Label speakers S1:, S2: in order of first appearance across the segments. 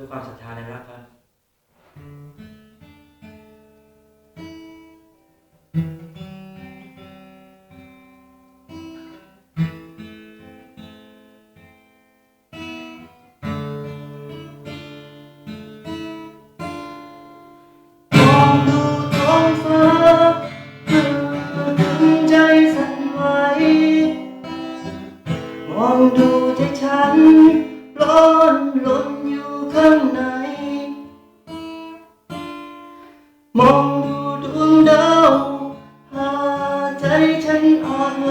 S1: ด้วยความศรัทธาในรักครับ
S2: ใจฉันอ่อนไหว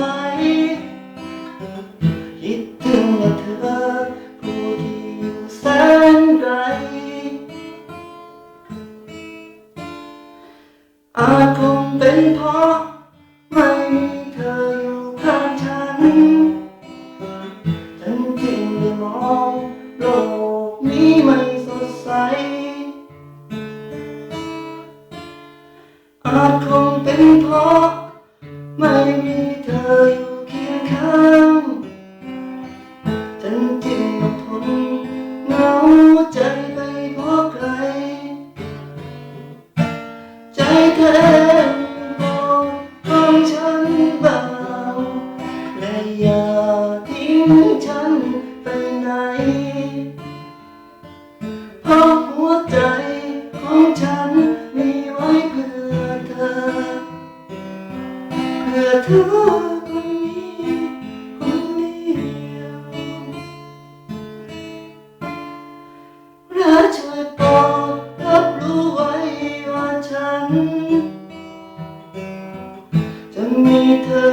S2: คิดถึงว่าเธอผู้ที่อยู่แสนไกล ข้างฉันจึงต้องทนเหงาใจไปเพราะใคร ใจเธอบอกฟังฉันบางและอย่าทิ้งฉันไปไหน จะมีเธอ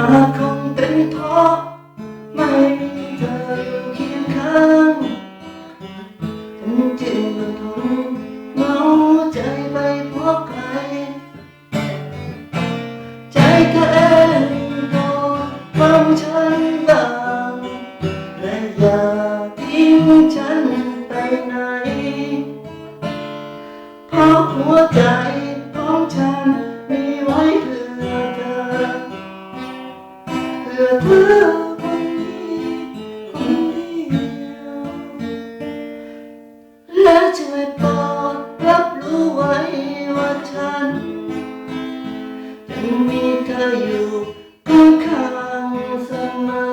S2: อาจคงเป็นเพราะไม่มีเธออยู่เคียงข้างฉันจึงต้องทนเหงาใจไปเพราะใคร ใจเธอเองก็ฟังฉันบ้างและอย่าทิ้งฉันไปไหน เพราะหัวใจของฉัน เพื่อเธอคนนี้คนเดียวและช่วยโปรดรับรู้ไว้ว่าฉันยังมีเธออยู่ข้างๆเสมอ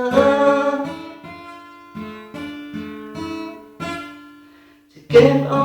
S2: จะเก็บเอา